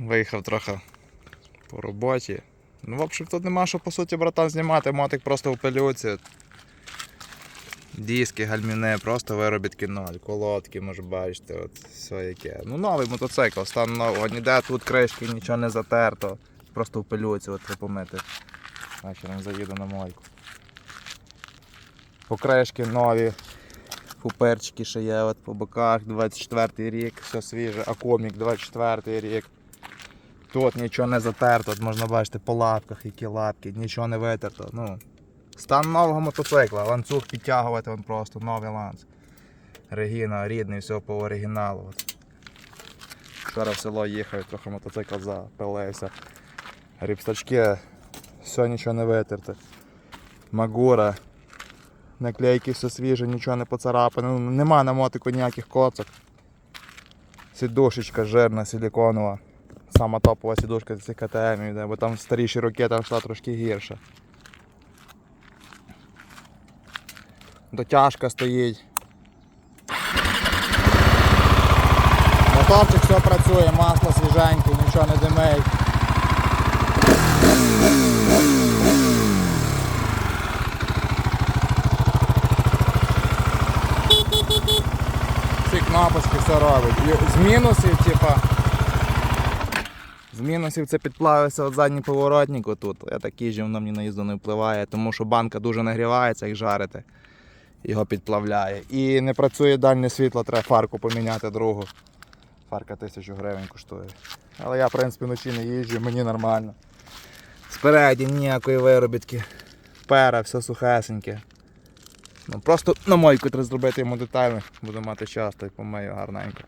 Виїхав трохи по роботі. Ну, в общем, тут нема що по суті, братан, знімати, мотик просто в пилюці. Диски, гальміне, просто виробітки ноль, колодки, може бачите, от все яке. Ну новий мотоцикл, стан нового, ніде тут кришки, нічого не затерто. Просто в пилюці от помити. Вечором заїду на мойку. Покришки нові, фуперчики ще є от по боках, 24 рік, все свіже, акомік 24 рік. Тут нічого не затерто, от можна бачити по лапках, які лапки, нічого не витерто. Ну, стан нового мотоцикла, ланцюг підтягувати он просто, новий ланц. Регіна, рідний, все по оригіналу. Вчора в село їхав, трохи мотоцикл запилився. Ріпстачки, все нічого не витерте. Магура, наклейки все свіже, нічого не поцарапане. Ну, нема на мотику ніяких коцок. Сідушечка жирна, силіконова. Сама топова сідушка з цих КТМ, йде, бо там старіші роки там йшла трошки гірше. Дотяжка стоїть. Моторчик все працює, масло свіженьке, нічого не димить. Всі кнопочки все робить. З мінусів, типа. З мінусів це підплавився от задній поворотник отут. Я так їжджу, воно мені на їзду не впливає, тому що банка дуже нагрівається, як жарити. Його підплавляє. І не працює дальнє світло, треба фарку поміняти другу. Фарка тисячу гривень коштує. Але я, в принципі, вночі не їжджу, мені нормально. Спереді ніякої виробітки. Пера, все сухесеньке. Ну, просто на мойку треба зробити йому детально, буду мати час, то й помию гарненько.